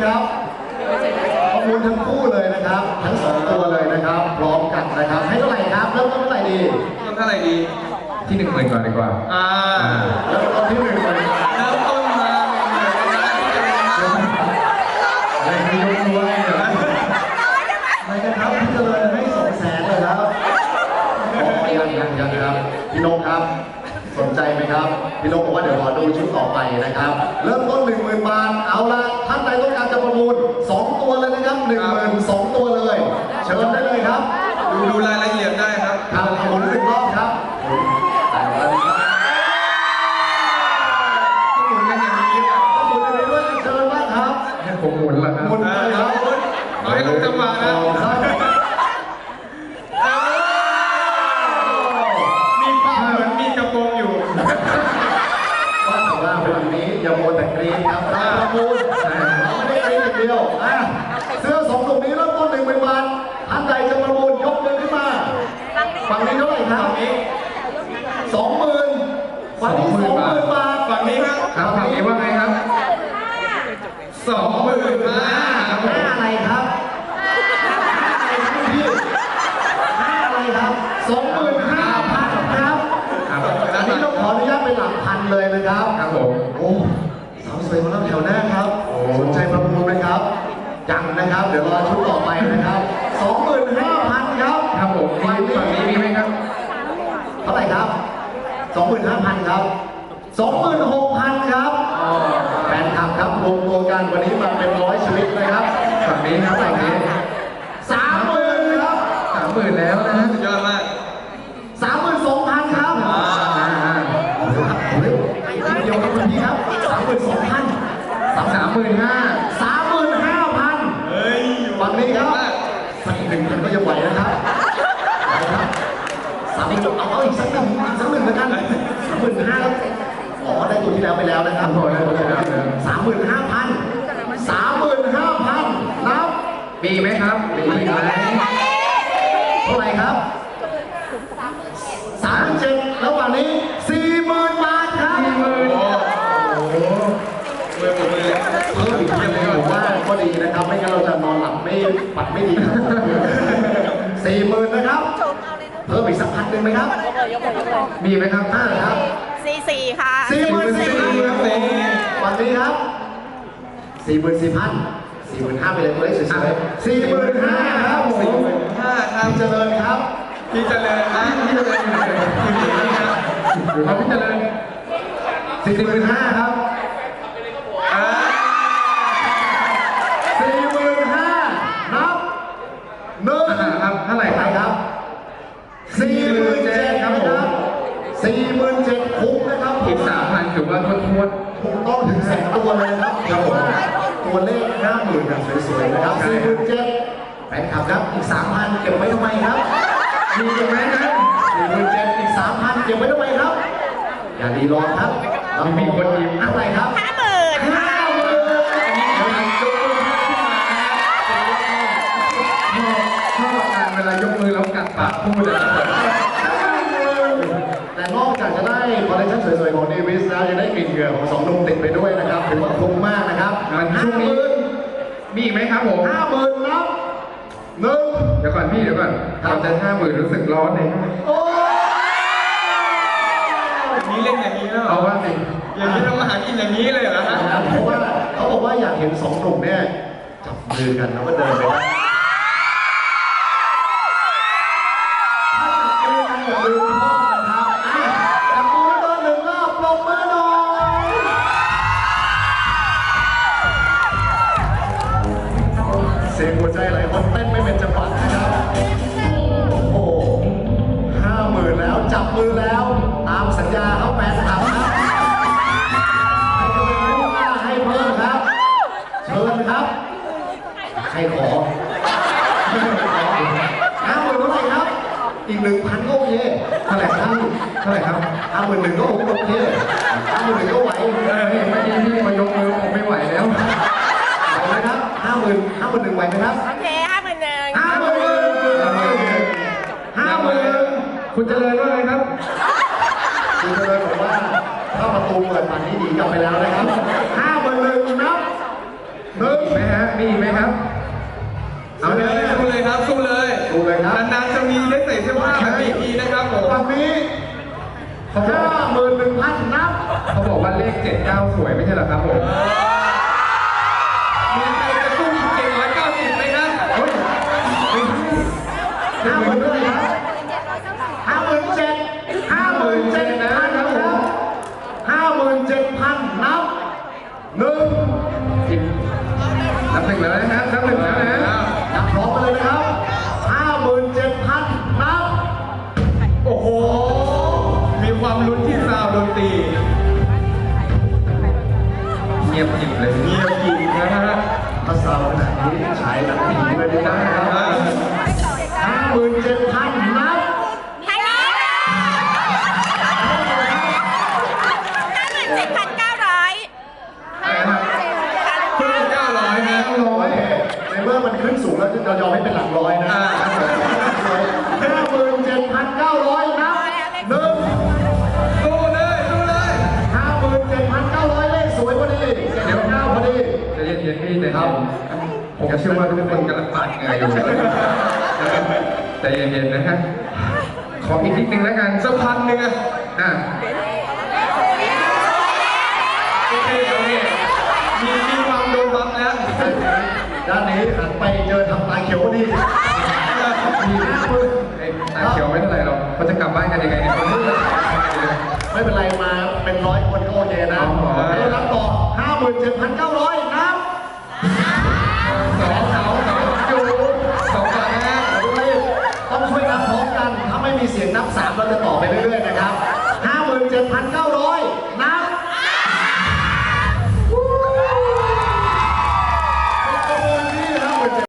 คู่เลยดีไหมครับประมูลทั้งคู่เลยนะครับ ทั้งสองตัวเลยนะครับ พร้อมกันนะครับ ให้เท่าไหร่ครับเริ่มต้นเท่าไหร่ดีต้นเท่าไหร่ดี ที่หนึ่งหมื่นก่อนดีกว่า อ่าเริ่มต้นที่หนึ่งเลยเริ่มต้นมาเหมือนกันนะที่จะเป็นมาไม่ให้ยกมือไหว้เหรอไม่นะครับพี่เจริญให้สองแสนเลยครับอ๋อยังยังยังครับพี่นกครับ สนใจไหมครับ พี่นกบอกว่าเดี๋ยวรอดูชุดต่อไปนะครับ เริ่มต้น หนึ่งหมื่นสองตัวเลย เชิญได้เลยครับ ดูดูรายละเอียดได้ครับครับหมุนหนึ่งรอบครับหมุนแต่ละรอบครับต้องหมุนกันอย่างนี้อะต้องหมุนอะไรด้วยเชิญบ้างครับให้ผมหมุนแล้วครับหมุนเอเลอยครับเอาให้ลงจังหวะนะครับมีภาพเหมือนมีกระโปรงอยู่ว่าแต่ว่าวันนี้อย่าโมวแต่กรี๊ดครับเราประมูลเราไม่ได้กรี๊ดอย่างเดียวอะเสื้อสองตรงนี้เริ่มต้นหนึ่งหมื่นบาทท่านใดจะประมูลยกมือขึ้นมาฝั่งนี้เท่าไหร่ครับสองหมื่นฝั่งนี้สอง หมื่นบาทฝั่งนี้ครับครับฝั่งนี้ว่าไงครับสองหมื่นห้าหน้าอะไรครับพี่หน้าอะไรครับสองหมื่นห้าพันครับครับอันนี้ต้องขออนุญาตเป็นหลักพันเลยนะครับ ครับผม โอ้สาวสวยของเราแถวหน้าครับ สนใจประมูลไหมครับ ยังนะครับ เดี๋ยวรอชุดต่อไปนะครับ25,000ครับ ครับผมมีฝั่งนี้มีไหมครับ เท่าไหร่ครับ25,000ครับ 26,000 ครับแฟนคลับครับรวมตัวกันวันนี้มาเป็นร้อยชีวิตนะครับฝั่งนี้ครับฝั่งนี้30,000ครับสามหมื่นแล้วนะฮะสุดยอดมาก32,000ครับอ่าเอาเร็วครับเอาเร็วอีกนิดเดียวครับคุณพี่ครับ32,000สามหมื่นห้า35,000เฮ้ยฝั่งนี้ครับสักหนึ่งมันก็ยังไหวนะครับไหวครับสามหมื่นเอาเอาอีกสักหนึ่งอีกสักหนึ่งแล้วกันสามหมื่นห้าแล้วอ๋อ ได้ตัวที่แล้วไปแล้วนะครับโอ้โหได้ตัวที่แล้วแล้วสามหมื่นห้าพันสามหมื่นห้าพันนับมีไหมครับมีไหมเท่าไหร่ครับสามเจ็ดแล้ววันนี้สี่หมื่นบาทครับสี่หมื่นโอ้โอ้โหมือผมมือเลยเพิ่มอีกเยอะผมว่าก็ดีนะครับ ไม่งั้นเราจะนอนหลับไม่ปัดไม่ดีครับสี่หมื่นนะครับเพิ่มอีกสักพันหนึ่งไหมครับ มีไหมครับห้าครับ สี่สี่ค่ะสี่หมื่นสี่ครับสี่วันนี้ครับสี่หมื่นสี่พันสี่หมื่นห้าไปเลยตัวเลขสวยๆสี่หมื่นห้าครับผสี่มหมื่นห้าครับพี่เจริญครับพี่เจริญนะพี่เจริญอยู่ไหนอยู่นี่ครับอยู่ครับพี่เจริญสี่หมื่นห้าครับอ่าสี่หมื่นห้านับหนึ่งอ่าครับเท่าไหร่คเท่าไหรัร่บ ครับสี่หมื่นเจ็ดครับผมสี่หมื่นเจ็ดคุ้มนะครับ อีกสามพัน ถือว่าทวนทวน ถูกต้องถึงแสนตัวเลยนะครับเพราะว่าตัวเลขห้าหมื่นแบบสวยๆนะครับสี่หมื่นเจ็ดแฟนคลับครับอีกสามพันเก็บไว้ทำไมครับมีอีกไหมนะสี่หมื่นเจ็ดอีกสามพันเก็บไว้ทำไมครับ อย่าดีรอครับเรามีคนยิ้มอะไรครับห้าหมื่นห้าหมื่นชอบการเวลายกมือแล้วกัดปากพูดอะแต่ นอกจากจะได้คอลเลคชั่นสวยๆของเดวิสแล้วยังได้กลิ่นเหงื่อของสองหนุ่มติดไปด้วยนะครับถือว่าคุ้มมากนะครับมันห้าช่วงหนี้มื่นมีอีกไหมครับผมห้าหมื่นนับหนึ่งเดี๋ยวก่อนพี่เดี๋ยวก่อนเราจะห้าหมื่นรู้สึกร้อนเลยโอ้อย่างนี้เล่นอย่างนี้แล้วเหรเอาอว่าสิอย่างนี้ทำอาหารกินอย่างนี้เลยเหรอฮะเพราะว่าเขาบอกว่าอยากเห็นสองหนุ่มเนี่ยจับมือกันแล้วก็เดินไป ใจหลายคนเต้นไม่เป็นจังหวะนะครับ โอ้โหห้าหมื่นแล้วจับมือแล้ว ตามสัญญาเขาแฟนคลับครับให้กำลังใจว่าให้เพิ่มครับ เชิญครับ ใครขอห้าหมื่นเท่าไหร่ครับ อีกหนึ่งพันก็โอเคเท่าไหร่ครับเท่าไหร่ครับห้าหมื่นหนึ่งก็โอเคห้าหมื่นหนึ่งก็ไหว มื่นห้าหมื่นหนึ่งไหวไหมครับ โอเคห้าหมื่นหนึ่งห้าหมื่นห้าหคุณเจริญว่าไงครับ คุณเจริญบอกว่าถ้าประตูเปิดป่านนี้ดีกลับไปแล้วนะครับห้าหมื่นหนึ่งนับหนึ่งไหมฮะมีอีกไหมครับ เอาเลยสู้เลยครับสู้เลยดูเลยครับนานๆจะมีได้ใส่เสื้อผ้าแบบนี้ทีนะครับผมฝั่งนี้เขาบอกห้าหมื่นหนึ่งพันนับ เขาบอกว่าเลข79สวยไม่ใช่เหรอครับผม หนึ่งนับหนึ่งแล้วนะฮะนับหนึ่งแล้วนะนับพร้อมกันเลยนะครับห้าหมื่นเจ็ดพันนับ โอ้โห มีความลุ้นที่ซาวด์ดนตรี เงียบกริบเลย เงียบกริบนะฮะถ้าสาวขนาดนี้ฉายหนังผีเลยดีนะครับห้าหมื่นเจ็ดพันนับทางนี้ห้าหมื่นเจ็ดพันเก้าร้อย เพิ่ม900นะ ร้อยในเมื่อมันขึ้นสูงแล้ว เรายอมให้เป็นหลักร้อยนะห้าหมื่นเจ็ดพันเก้าร้อยนับหนึ่งสู้เลยสู้เลยห้าหมื่นเจ็ดพันเก้าร้อยเลขสวยพอดีเดี๋ยวเก้าพอดีใจะเย็นๆพี่ใจเย็นผมเชื่อว่าทุกคนกำลังปาดเหงื่ออยู่ใจเย็นๆนะฮะขออีกนิดนึงแล้วกันสักพันหนึ่งอะอะโอเคโอเคมีมีความโดนบัฟแล้ว ด้านนี้หันไปเจอทำตาเขียวดีน้าปึ๊บตาเขียวไม่เป็นไร่หรอกเขาจะกลับบ้านกันยังไงเนี่ยไม่เป็นไรมาเป็นร้อยคนก็โอเคนะแล้วรับต่อ 57,900